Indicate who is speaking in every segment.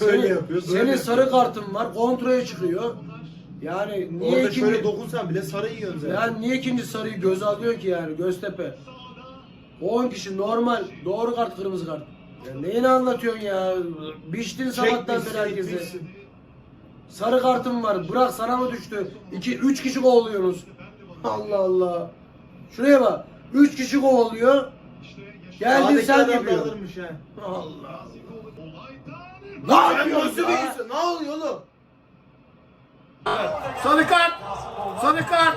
Speaker 1: Böyle
Speaker 2: senin,
Speaker 1: yapıyor, böyle
Speaker 2: Senin
Speaker 1: yapıyor.
Speaker 2: sarı kartın var. Kontraya çıkıyor. Yani niye
Speaker 1: Orada
Speaker 2: ikinci,
Speaker 1: şöyle dokunsan bile sarı yiyorsun zaten.
Speaker 2: yani niye ikinci sarıyı göze alıyor ki yani Göztepe? 10 kişi normal doğru kart kırmızı kart. Ya neyini anlatıyorsun ya? Biçtin sabahtan beri
Speaker 1: Çekmişsin,
Speaker 2: herkesi.
Speaker 1: itmişsin.
Speaker 2: Sarı kartım var. Bırak sana mı düştü? 2 3 kişi kovalıyorsunuz. Allah Allah. Şuraya bak. 3 kişi kovalıyor. Geldin sen yapıyorsun.
Speaker 1: alırmış ha.
Speaker 2: Allah Allah.
Speaker 1: Ne
Speaker 2: yapıyorsun
Speaker 1: yapıyorsun
Speaker 2: ya?
Speaker 1: ya? Ne oluyor oğlum?
Speaker 3: Sarı kart! Sarı kart!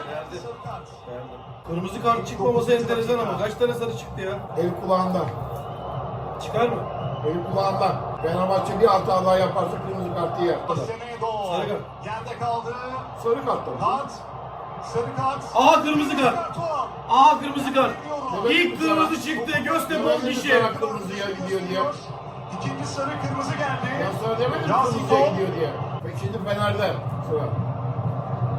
Speaker 3: Kırmızı kart çıkmaması enteresan ama kaç tane sarı çıktı ya?
Speaker 4: El kulağından.
Speaker 3: Çıkar mı?
Speaker 4: El kulağından. Fenerbahçe bir hata daha yaparsa kırmızı kartı yer.
Speaker 3: Sarı kart.
Speaker 5: yerde kaldı.
Speaker 4: Sarı kart.
Speaker 5: Kart.
Speaker 3: Aha kırmızı kart! Aha kırmızı kart! İlk kırmızı çıktı Göztepe 10
Speaker 4: Demedim mi
Speaker 3: kişi.
Speaker 4: kırmızıya gidiyor diye.
Speaker 5: İkinci sarı kırmızı geldi.
Speaker 4: Ben sana demedim kırmızıya gidiyor diye. Peki şimdi Fener'de sıra.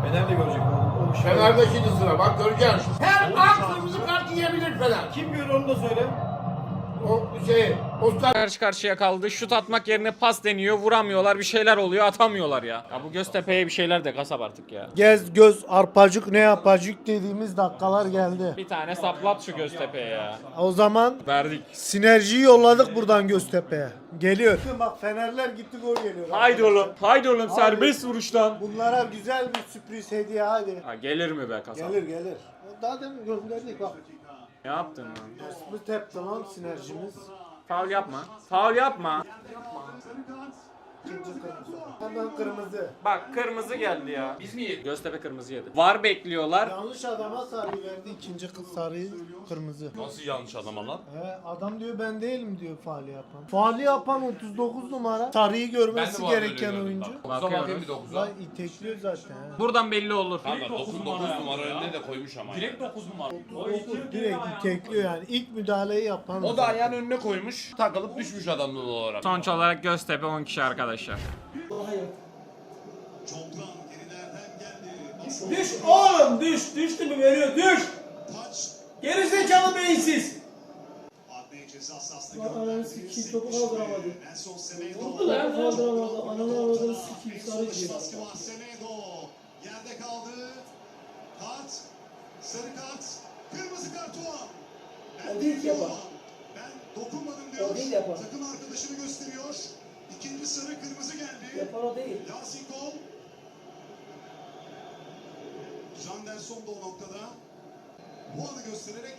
Speaker 3: Fener de görecek o, o kişi.
Speaker 4: Fener'de şimdi sıra. Bak göreceksin. Her an kırmızı kart yiyebilir Fener.
Speaker 3: Kim görür onu da söyle.
Speaker 4: O şey, Oscar
Speaker 6: karşı karşıya kaldı. Şut atmak yerine pas deniyor. Vuramıyorlar. Bir şeyler oluyor. Atamıyorlar ya. Ya bu Göztepe'ye bir şeyler de kasap artık ya.
Speaker 7: Gez göz arpacık ne yapacık dediğimiz dakikalar geldi.
Speaker 6: Bir tane saplat şu Göztepe'ye ya.
Speaker 7: O zaman
Speaker 6: Verdik.
Speaker 7: sinerjiyi yolladık buradan Göztepe'ye. Geliyor. Bak Fenerler gitti gol geliyor.
Speaker 6: Haydi oğlum. Haydi oğlum serbest vuruştan.
Speaker 7: Bunlara güzel bir sürpriz hediye hadi.
Speaker 6: Ha, gelir mi be kasap?
Speaker 7: Gelir gelir. Daha demin gönderdik bak.
Speaker 6: Ne yaptın lan?
Speaker 7: Bu tep tamam sinerjimiz.
Speaker 6: Faul yapma. Faul yapma.
Speaker 7: İkinci kırmızı. Hemen kırmızı.
Speaker 6: Bak kırmızı geldi ya. Biz niye? Göztepe kırmızı yedi. Var bekliyorlar.
Speaker 7: Yanlış adama sarı verdi. ikinci kız sarıyı kırmızı.
Speaker 3: Nasıl yanlış adam lan?
Speaker 7: He, adam diyor ben değilim diyor faali yapan. Faali yapan 39 numara. Sarıyı görmesi gereken oyuncu.
Speaker 6: Bakıyoruz.
Speaker 7: Lan itekliyor zaten. he.
Speaker 6: Buradan belli olur.
Speaker 8: Kanka 9 numara önüne de koymuş ama. Direkt 9 numara.
Speaker 7: Direkt itekliyor yani. İlk müdahaleyi yapan.
Speaker 8: O da ayağın önüne koymuş. Takılıp düşmüş adam doğal olarak.
Speaker 6: Sonuç olarak Göztepe 10 kişi arkadaşlar.
Speaker 3: Düş oğlum düş. Düştü mü veriyor düş. Geri zekalı beyinsiz.
Speaker 9: Lan ananı sikeyim, topu kaldıramadı. Ananı avradını. Sarı gibi.
Speaker 5: baskı var. Semedo. Yerde kaldı. Kart. Sarı kart. Kırmızı kart o an. Ben
Speaker 9: O değil yapar.
Speaker 5: Ben dokunmadım diyor.
Speaker 9: O değil yapar.
Speaker 5: Takım arkadaşını gösteriyor. İkinci sarı kırmızı geldi.
Speaker 9: Yapan o değil.
Speaker 5: Yasin Kol. Janderson da o noktada. Bu anı göstererek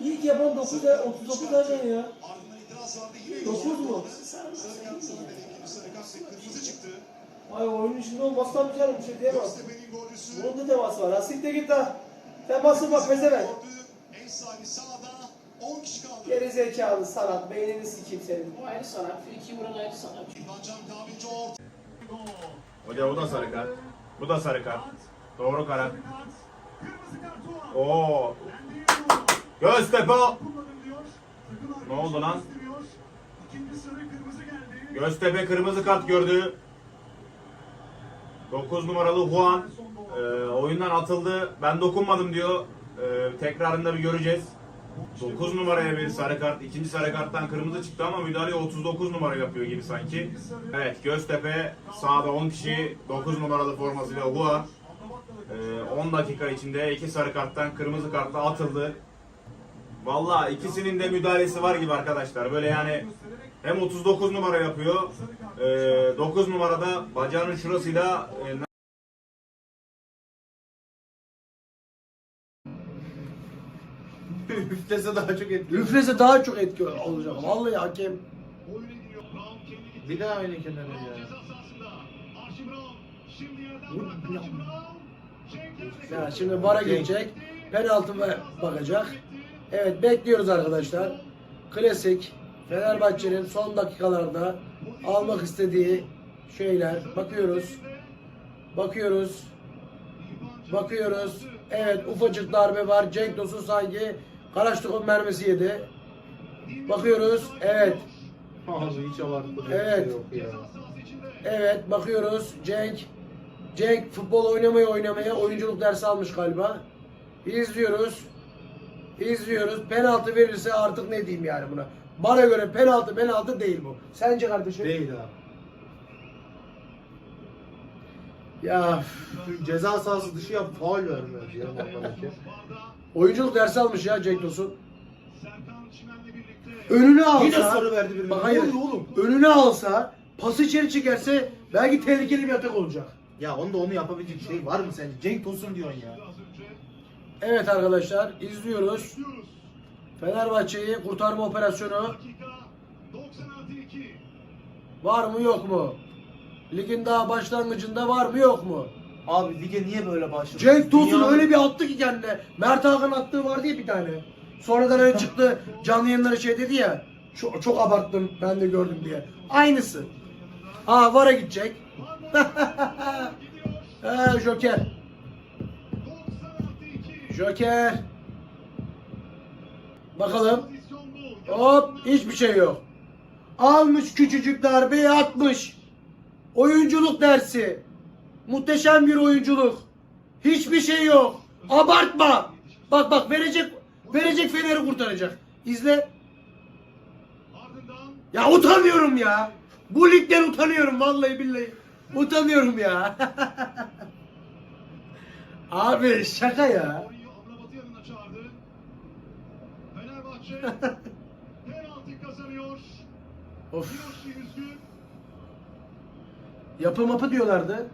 Speaker 9: İlk yapan 9 39 harcan ya.
Speaker 5: ardından itiraz vardı. Yine
Speaker 9: Dokuz
Speaker 5: gösterdi.
Speaker 9: mu?
Speaker 5: Sarı kart sana dedi. İkinci sarı kart ve kırmızı çıktı.
Speaker 9: Ay oyunun içinde olmazsan bir canım bir şey
Speaker 5: golcüsü.
Speaker 9: Bunun da teması var. Asikte de git ha. Teması bak pezevenk.
Speaker 5: 10 kişi kaldı.
Speaker 9: Geri zekalı sanat. Beynini sikeyim senin. O ayrı sanat. Friki vuran ayrı sanat.
Speaker 5: Can Kahveci orta.
Speaker 10: Hoca bu da sarı kart. Bu da sarı kart. Doğru karar. Oo. Göztepe. Ne oldu lan?
Speaker 5: gösteriyor. İkinci sarı kırmızı geldi.
Speaker 10: Göztepe kırmızı kart gördü. 9 numaralı Juan e, oyundan atıldı. Ben dokunmadım diyor. E, tekrarında bir göreceğiz. 9 numaraya bir sarı kart. ikinci sarı karttan kırmızı çıktı ama müdahale 39 numara yapıyor gibi sanki. Evet Göztepe sağda 10 kişi 9 numaralı formasıyla Juan. E, 10 dakika içinde iki sarı karttan kırmızı kartla atıldı. Valla ikisinin de müdahalesi var gibi arkadaşlar. Böyle yani hem 39 numara yapıyor. E, 9 numarada bacağının şurasıyla e,
Speaker 1: Üflese daha çok etkili.
Speaker 2: Üflese daha çok etki olacak. Vallahi hakem.
Speaker 1: Bir daha oynayın kenara ya.
Speaker 2: Ya şimdi VAR'a gelecek. Penaltı bakacak. Evet bekliyoruz arkadaşlar. Klasik Fenerbahçe'nin son dakikalarda almak istediği şeyler. Bakıyoruz. Bakıyoruz. Bakıyoruz. Evet ufacık darbe var. Cenk Tosun sanki Karaştık'ın mermisi yedi. Bakıyoruz. Evet.
Speaker 1: Abi hiç abartı.
Speaker 2: Evet.
Speaker 1: Yok ya.
Speaker 2: Evet bakıyoruz. Cenk. Cenk futbol oynamaya oynamaya oyunculuk dersi almış galiba. İzliyoruz. İzliyoruz. Penaltı verirse artık ne diyeyim yani buna. Bana göre penaltı penaltı değil bu. Sence kardeşim?
Speaker 1: Değil abi.
Speaker 2: Ya
Speaker 1: Ceza sahası dışı yap faul vermiyor ya.
Speaker 2: Oyunculuk dersi almış ya Cenk Tosun. Önüne alsa.
Speaker 1: Yine sarı verdi birine.
Speaker 2: Bak hayır.
Speaker 1: Oğlum?
Speaker 2: Önüne alsa, pası içeri çekerse belki tehlikeli bir atak olacak.
Speaker 1: Ya onda onu yapabilecek şey var mı sence? Cenk Tosun diyorsun ya.
Speaker 2: Evet arkadaşlar izliyoruz. Fenerbahçe'yi kurtarma operasyonu var mı yok mu? Ligin daha başlangıcında var mı yok mu?
Speaker 1: Abi lige niye böyle başladı?
Speaker 2: Cenk Tosun
Speaker 1: Dünyanın-
Speaker 2: öyle bir attı ki kendine. Mert Hakan attığı vardı ya bir tane. Sonradan öyle çıktı canlı yayınlara şey dedi ya. Çok, çok abarttım ben de gördüm diye. Aynısı. Aa VAR'a gidecek. He Joker. Joker. Bakalım. Hop hiçbir şey yok. Almış küçücük darbeyi atmış. Oyunculuk dersi. Muhteşem bir oyunculuk. Hiçbir şey yok. Abartma. Bak bak verecek verecek Fener'i kurtaracak. İzle. Ya utanıyorum ya. Bu ligden utanıyorum vallahi billahi. Utanıyorum ya. Abi şaka ya. Of. Yapı mapı diyorlardı.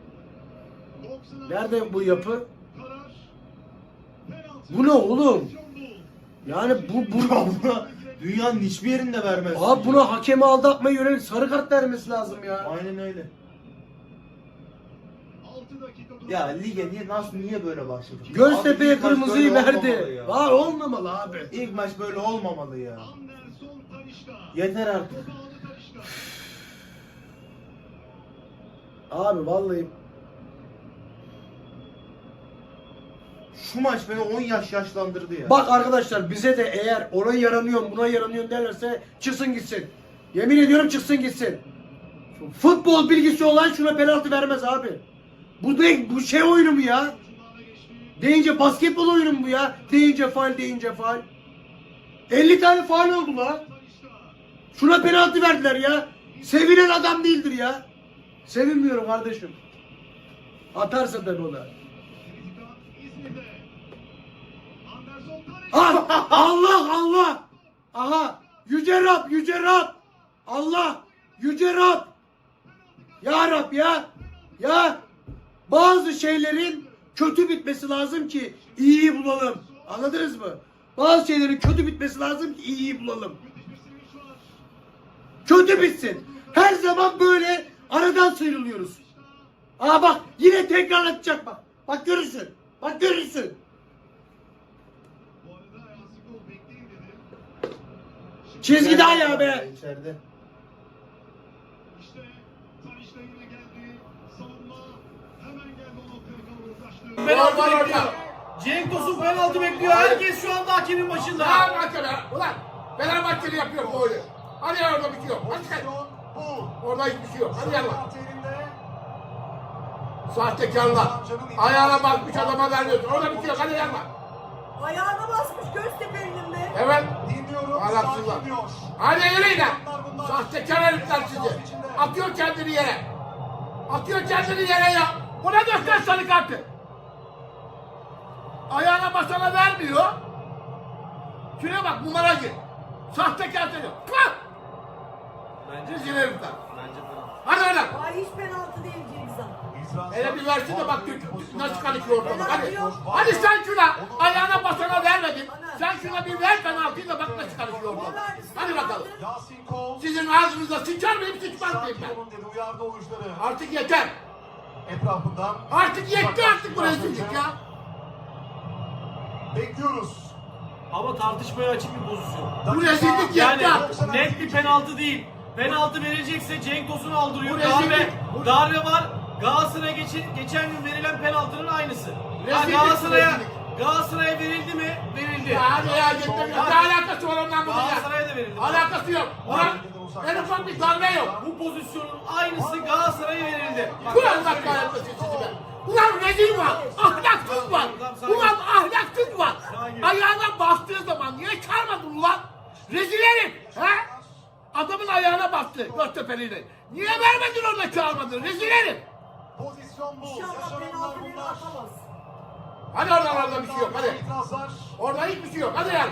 Speaker 2: Nerede bu yapı? Bu ne oğlum? Yani bu bu
Speaker 1: Buna dünyanın hiçbir yerinde vermez.
Speaker 2: Abi buna hakemi aldatmaya yönelik sarı kart vermesi lazım ya.
Speaker 1: Aynen öyle. Ya lige niye nasıl niye böyle başladı?
Speaker 2: Göztepe'ye
Speaker 1: Abi ilk maç
Speaker 2: kırmızıyı
Speaker 1: böyle olmamalı
Speaker 2: verdi.
Speaker 1: ya.
Speaker 2: Var olmamalı abi.
Speaker 1: İlk maç böyle olmamalı ya. Yeter artık.
Speaker 2: Abi vallahi
Speaker 1: Şu maç beni 10 yaş yaşlandırdı ya.
Speaker 2: Bak arkadaşlar bize de eğer ona yaranıyorsun buna yaranıyorsun derlerse çıksın gitsin. Yemin ediyorum çıksın gitsin. Futbol bilgisi olan şuna penaltı vermez abi. Bu ne bu şey oyunu mu ya? Deyince basketbol oyunu mu ya? Deyince faal deyince faal. 50 tane faal oldu la. Şuna penaltı verdiler ya. Sevilen adam değildir ya. Sevinmiyorum kardeşim. Atarsa tabii o Ah, Allah Allah. Aha. Yüce Rab, Yüce Rab. Allah. Yüce Rab. Ya Rab ya. Ya. Bazı şeylerin kötü bitmesi lazım ki iyiyi bulalım. Anladınız mı? Bazı şeylerin kötü bitmesi lazım ki iyiyi bulalım. Kötü bitsin. Her zaman böyle aradan sıyrılıyoruz. Aa bak yine tekrarlatacak bak. Bak görürsün. Bak görürsün. Çizgide ayağı be.
Speaker 1: İçeride.
Speaker 3: Penaltı bekliyor. Cenk Tosun penaltı bekliyor. Herkes şu anda hakemin başında.
Speaker 4: Fenerbahçe be. Ulan Fenerbahçeli yapıyor bu oyunu. Hadi ya orada bitiyor. Hadi sen. Orada hiçbir şey yok. Hadi yallah. Sahtekarlar. Ayağına bakmış adama vermiyorsun. Orada bitiyor. Hadi yallah.
Speaker 11: Ayağına basmış Göztepe'nin be.
Speaker 4: Evet. Ahlaksızlar. Hadi yürüyün lan. Sahtekar herifler sizi. Atıyor kendini yere. Atıyor kendini yere ya. Bu ne göster sarı kartı? Ayağına basana vermiyor. Şuraya bak numaracı. Sahtekar seni. Pah! Bence zil herifler. Hadi oradan.
Speaker 11: Ay hiç penaltı değil Cengizhan.
Speaker 4: Hele bir versin de bak nasıl karışıyor ortalık. Hadi. Hadi sen şuna ayağına basana vermedin. Sen şuna bir ver penaltıyı da bak nasıl karışıyor ortalık. Hadi bakalım. Sizin ağzınıza sıçar mıyım sıçmaz mıyım ben? Artık yeter.
Speaker 5: Etrafından
Speaker 4: Artık yetti artık bu rezillik ya.
Speaker 5: bekliyoruz.
Speaker 3: Ama tartışmaya açık bir pozisyon.
Speaker 4: Bu rezillik yetti
Speaker 3: Yani
Speaker 4: artık.
Speaker 3: net bir penaltı değil. Penaltı verecekse Cenk Tosun aldırıyor.
Speaker 4: Bu
Speaker 3: Darbe,
Speaker 4: rezillik.
Speaker 3: darbe var. Galatasaray'a geçen, geçen gün verilen penaltının aynısı. Ha,
Speaker 4: Rezillik,
Speaker 3: Galatasaray'a
Speaker 4: rezillik.
Speaker 3: Galatasaray'a verildi mi? Verildi.
Speaker 4: Ya hadi ya yeter. Ne alakası var ondan bunun ya?
Speaker 3: Galatasaray'a da verildi.
Speaker 4: Alakası yok. Ulan en ufak bir darbe yok.
Speaker 3: Bu pozisyonun aynısı Galatasaray'a verildi. Bak,
Speaker 4: Ulan Allah kahretmesin sizi be. Ulan rezil var. Ahlaksız var. Ulan ahlaksız var. Ayağına bastığı zaman niye çağırmadın ulan? Rezil herif. He? Göztepe'liyle. Niye vermedin orada çalmadın? Rezil herif.
Speaker 5: Pozisyon bu.
Speaker 11: İnşallah penaltı bile
Speaker 5: bunlar.
Speaker 11: atamaz.
Speaker 4: Hadi oradan orada bir şey yok hadi. Orada hiçbir şey yok hadi yani.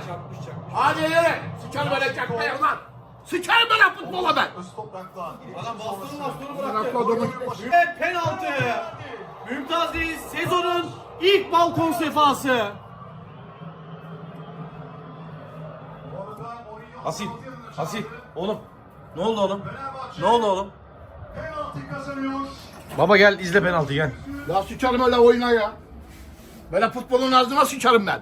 Speaker 4: Hadi yere. Sıçar böyle çakmaya ulan. Sıçar böyle futbola ben.
Speaker 3: Adam bastonu bastonu
Speaker 4: Bırak
Speaker 3: bıraktı.
Speaker 4: adamı.
Speaker 7: Ve penaltı. Mümtaz Reis sezonun ilk balkon sefası.
Speaker 3: Asil. Asil. Oğlum. Ne oldu oğlum? Ne oldu oğlum?
Speaker 5: Penaltı kazanıyor.
Speaker 3: Baba gel izle penaltı gel.
Speaker 4: Ya sıçarım öyle oyuna ya. Böyle futbolun ağzına sıçarım ben.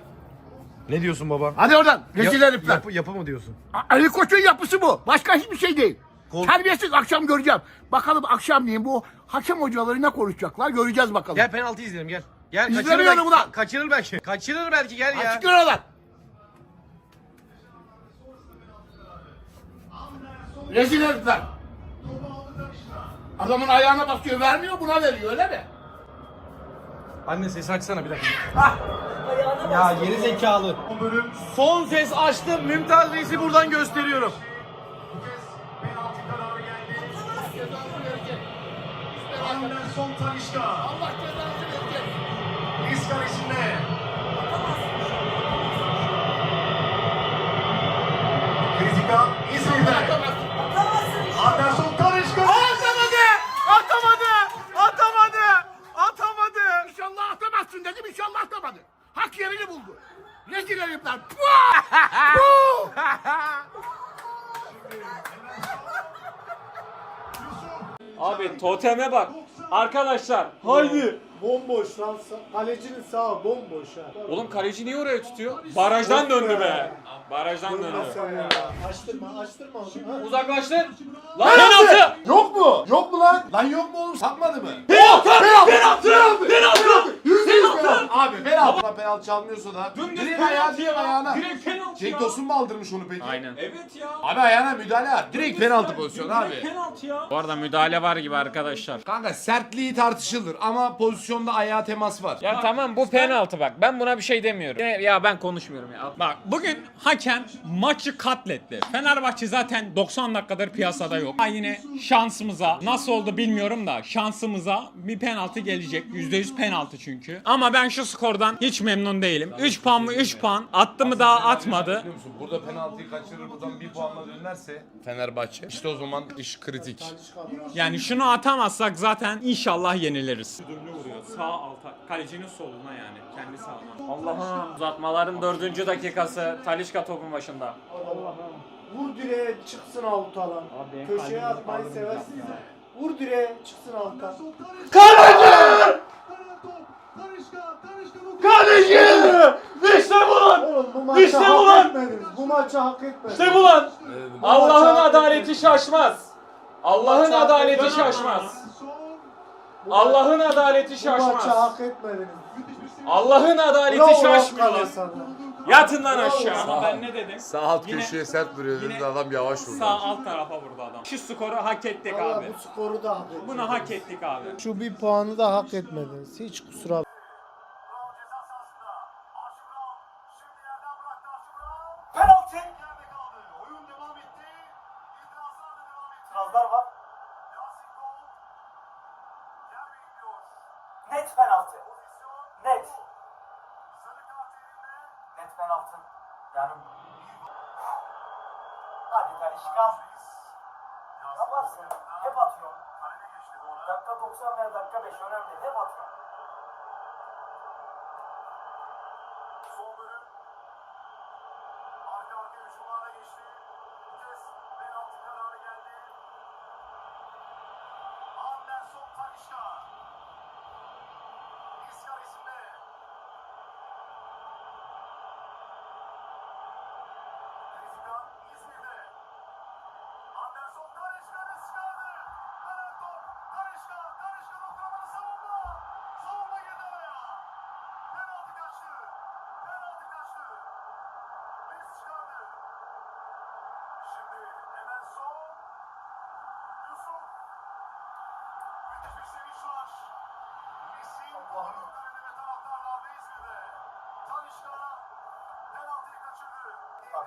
Speaker 3: Ne diyorsun baba?
Speaker 4: Hadi oradan. Rezil herifler.
Speaker 3: Yapı, yapı mı diyorsun?
Speaker 4: A- Ali Koç'un yapısı bu. Başka hiçbir şey değil.
Speaker 3: Kol-
Speaker 4: Terbiyesiz akşam göreceğim. Bakalım akşamleyin bu hakem hocaları ne konuşacaklar göreceğiz bakalım.
Speaker 3: Gel penaltı izleyelim gel. Gel
Speaker 4: İzlemiyorum
Speaker 3: kaçırır belki.
Speaker 4: ulan.
Speaker 3: Kaçırır belki. Kaçırır belki gel ya.
Speaker 4: Açık oradan. Rezil herifler. Adamın ayağına basıyor vermiyor buna veriyor öyle mi?
Speaker 3: Anne sesi açsana bir dakika.
Speaker 11: Ayağına
Speaker 3: Ya geri zekalı.
Speaker 5: Bu bölüm
Speaker 3: Son ses açtım. Mümtaz Reis'i buradan gösteriyorum.
Speaker 5: penaltı kararı geldi. Anderson Tanişka.
Speaker 4: Allah cezanı verecek.
Speaker 5: Risk kalesinde. Kritika İzmir'de.
Speaker 11: Atamazsın
Speaker 6: toteme bak. Arkadaşlar haydi.
Speaker 7: Bomboş lan. Kalecinin sağı bomboş ha.
Speaker 6: Oğlum kaleci niye oraya tutuyor? Barajdan döndü be. Barajdan döndü.
Speaker 7: Açtırma açtırma onu. ha.
Speaker 6: Uzaklaştır. Lan penaltı!
Speaker 3: Yok mu? Yok mu lan? Lan yok mu oğlum? Satmadı mı?
Speaker 6: Penaltı! Penaltı! Penaltı!
Speaker 3: Penaltı! Abi penaltı. Baba penaltı çalmıyorsa da.
Speaker 6: Dümdüz
Speaker 3: Direkt
Speaker 6: penaltı
Speaker 3: ayağı direkt
Speaker 6: ya.
Speaker 3: ayağına.
Speaker 6: Direkt penaltı
Speaker 3: Cenk
Speaker 6: ya.
Speaker 3: Tosun mu aldırmış onu peki?
Speaker 6: Aynen.
Speaker 8: Evet ya.
Speaker 3: Abi ayağına müdahale var. Direkt penaltı pozisyonu abi.
Speaker 6: Penaltı ya. Bu arada müdahale var gibi arkadaşlar.
Speaker 3: Kanka sertliği tartışılır ama pozisyonda ayağa temas var.
Speaker 6: Ya tamam bu penaltı bak. Ben buna bir şey demiyorum. Ya, ya ben konuşmuyorum ya.
Speaker 12: Bak bugün hakem maçı katletti. Fenerbahçe zaten 90 dakikadır piyasada yok. Ha yine şansımıza nasıl oldu bilmiyorum da şansımıza bir penaltı gelecek. %100 penaltı çünkü. Ama ben şu skordan hiç memnun değilim. 3 puan mı 3 puan. Attı mı daha atmadı.
Speaker 3: Biliyor musun? Burada penaltıyı kaçırır buradan bir puanla dönerse Fenerbahçe işte o zaman iş kritik.
Speaker 12: Yani şunu atamazsak zaten inşallah yeniliriz. vuruyor sağ alta. Kalecinin soluna yani. Kendi sağına.
Speaker 6: Allah'ım uzatmaların dördüncü dakikası. Talişka topun başında.
Speaker 7: Vur direğe çıksın avuta lan. Köşeye atmayı seversiniz. Vur direğe çıksın avuta.
Speaker 5: Tanişka. Tanişka bu.
Speaker 6: İşte bu lan!
Speaker 7: Oğlum bu maçı
Speaker 6: İşte bu
Speaker 7: hak
Speaker 6: lan!
Speaker 7: etmediniz. Bu maçı hak etmediniz.
Speaker 6: İşte bu lan! Allah'ın adaleti şaşmaz. Allah'ın adaleti şaşmaz.
Speaker 7: Bu
Speaker 6: Allah'ın adaleti
Speaker 7: Bu maçı
Speaker 6: şaşmaz.
Speaker 7: hak etmediniz.
Speaker 6: Allah'ın adaleti
Speaker 7: Bravo
Speaker 6: şaşmıyor lan. Yatın lan aşağı.
Speaker 12: Ama ben ne dedim?
Speaker 3: Sağ alt
Speaker 12: Yine-
Speaker 3: köşeye sert vuruyor
Speaker 12: yine-
Speaker 3: dedi adam yavaş vurdu.
Speaker 12: Sağ alt tarafa vurdu adam. Şu skoru hak ettik
Speaker 7: Valla
Speaker 12: abi.
Speaker 7: bu skoru da hak etmediniz.
Speaker 12: Bunu hak ettik abi.
Speaker 7: Şu bir puanı da hak etmediniz. Hiç kusura
Speaker 5: Penaltı. Yerde kaldı. Oyun devam etti. İtirazlar da devam etti.
Speaker 9: İtirazlar var.
Speaker 5: Yasin Kol. Yer bekliyor.
Speaker 9: Net penaltı. Net.
Speaker 5: Sarı kart
Speaker 9: Net penaltı. Yani Hadi Talişka. Yaparsın. Hep atıyor. Dakika 90 veya dakika 5 önemli. Hep atıyor.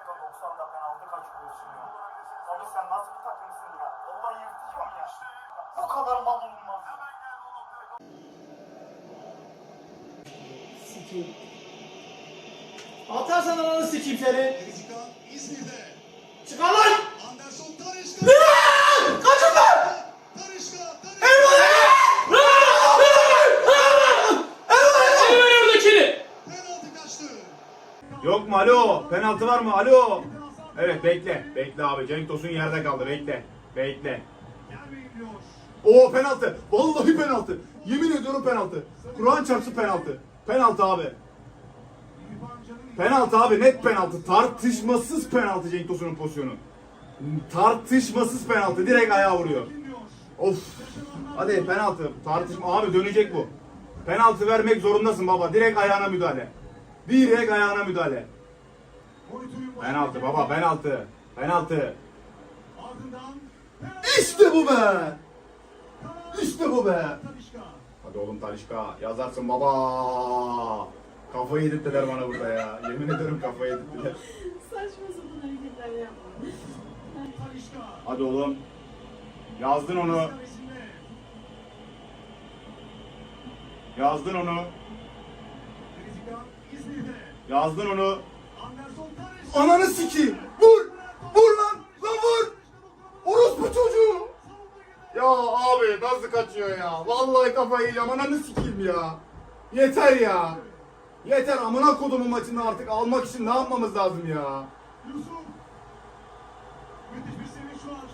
Speaker 5: Penaltıyı kaçırdı.
Speaker 9: Dakika 90'da penaltı kaçırıyorsun ya.
Speaker 3: Abi sen nasıl bir takımsın ya? Vallahi yırtacağım ya. Bu kadar mal olmaz ya.
Speaker 9: Sikeyim. Atarsan ananı sikeyim seni.
Speaker 5: İzmir'de.
Speaker 9: Çıkar lan!
Speaker 5: Anderson Tarışka. Kaçın lan! Penaltı
Speaker 10: var mı? Alo. Evet bekle. Bekle abi. Cenk Tosun yerde kaldı. Bekle. Bekle. Oo penaltı. Vallahi penaltı. Yemin ediyorum penaltı. Kur'an çarpsı penaltı. Penaltı abi. Penaltı abi net penaltı. Tartışmasız penaltı Cenk Tosun'un pozisyonu. Tartışmasız penaltı. Direkt ayağa vuruyor. Of. Hadi penaltı. Tartışma. Abi dönecek bu. Penaltı vermek zorundasın baba. Direkt ayağına müdahale. Direkt ayağına müdahale. Penaltı baba penaltı. Penaltı. İşte bu be. İşte bu be. Hadi oğlum Talişka yazarsın baba. Kafayı yedirttiler bana burada ya. Yemin ederim kafayı yedirttiler.
Speaker 11: Saçma sapan hareketler yapma.
Speaker 10: Hadi oğlum. Yazdın onu. Yazdın onu. Yazdın onu. Ananı sikeyim. Vur. Vur lan. Lan vur. Orospu çocuğu. Ya abi nasıl kaçıyor ya? Vallahi kafayı yiyeceğim. Ananı sikeyim ya. Yeter ya. Yeter amına kodumun maçını artık almak için ne yapmamız lazım ya?
Speaker 5: Yusuf. Müthiş bir sevinç var.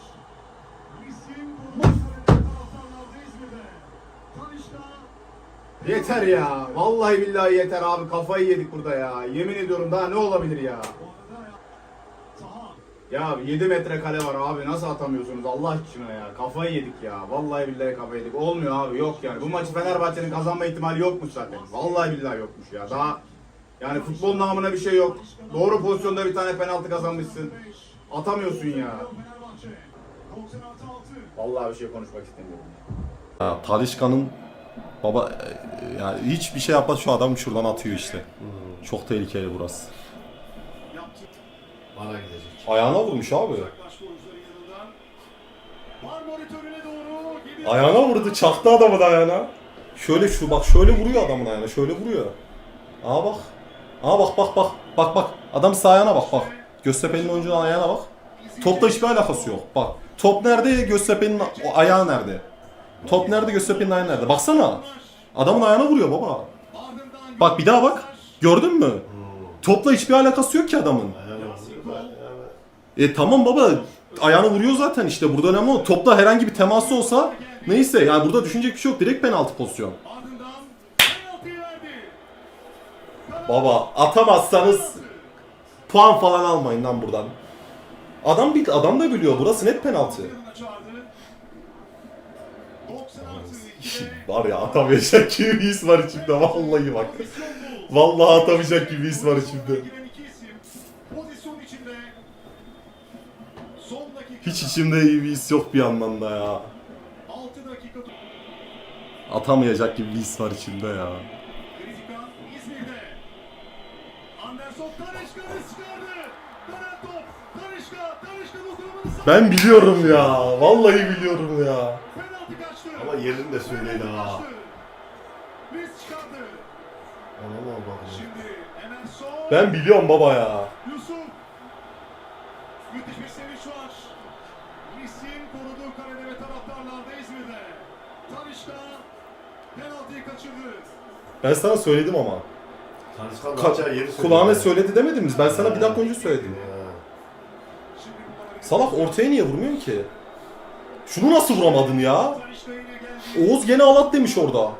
Speaker 5: Tanışta.
Speaker 10: Yeter ya. Vallahi billahi yeter abi. Kafayı yedik burada ya. Yemin ediyorum daha ne olabilir ya? Ya 7 metre kale var abi. Nasıl atamıyorsunuz Allah aşkına ya? Kafayı yedik ya. Vallahi billahi kafayı yedik. Olmuyor abi. Yok yani. Bu maçı Fenerbahçe'nin kazanma ihtimali yokmuş zaten. Vallahi billahi yokmuş ya. Daha yani futbol namına bir şey yok. Doğru pozisyonda bir tane penaltı kazanmışsın. Atamıyorsun ya.
Speaker 5: Fenerbahçe. 90 artı 6.
Speaker 10: Vallahi bir şey konuşmak istemiyorum.
Speaker 13: Ya, Talişka'nın baba e, yani hiçbir şey yapmaz şu adam şuradan atıyor işte. Çok tehlikeli burası.
Speaker 3: Bana gidecek.
Speaker 13: Ayağına vurmuş abi. Ayağına vurdu, çaktı adamın ayağına. Şöyle şu bak şöyle vuruyor adamın ayağına, şöyle vuruyor. Aa bak. Aa bak bak bak. Bak bak. Adam sağ ayağına bak bak. Göztepe'nin oyuncunun ayağına bak. Topla hiçbir alakası yok. Bak. Top nerede? Göztepe'nin ayağı nerede? Top nerede? Göztepe'nin ayağı nerede? Baksana. Adamın ayağına vuruyor baba. Bak bir daha bak. Gördün mü? Topla hiçbir alakası yok ki adamın. E tamam baba. Ayağını vuruyor zaten işte. Burada önemli o. Topla herhangi bir teması olsa neyse yani burada düşünecek bir şey yok. Direkt penaltı pozisyon. Baba atamazsanız puan falan almayın lan buradan. Adam bir adam da biliyor. Burası net penaltı.
Speaker 5: Yanına çağırdı. 90 artı 2'de
Speaker 13: Var ya atamayacak gibi his var içimde vallahi bak. Vallahi atamayacak gibi his var içimde.
Speaker 5: giren iki isim. Pozisyon içinde. Son dakika.
Speaker 13: Hiç içimde iyi bir his yok bir yandan da ya.
Speaker 5: 6 dakika.
Speaker 13: Atamayacak gibi bir his var içimde ya. Ben biliyorum ya. Vallahi biliyorum ya.
Speaker 3: Ama yerini de söyleyin ha.
Speaker 5: Kaçtı. Biz çıkardı.
Speaker 3: Aman Allah'ım.
Speaker 5: Şimdi hemen son.
Speaker 13: Ben biliyorum baba ya.
Speaker 5: Yusuf. Müthiş bir sevinç var. Luis'in koruduğu kalede ve taraftarlarda İzmir'de. Tanışka penaltıyı kaçırdı.
Speaker 13: Ben sana söyledim ama.
Speaker 3: Tanışkan
Speaker 13: Ka-
Speaker 3: Ka- yeri söyledi.
Speaker 13: kulağına söyledi demedim mi? Ben sana bir dakika önce söyledim.
Speaker 3: Ya.
Speaker 13: Salak ortaya niye vurmuyorsun ki? Şunu nasıl vuramadın ya?
Speaker 5: Tanışka yine geldi.
Speaker 13: Oğuz gene alat demiş orada.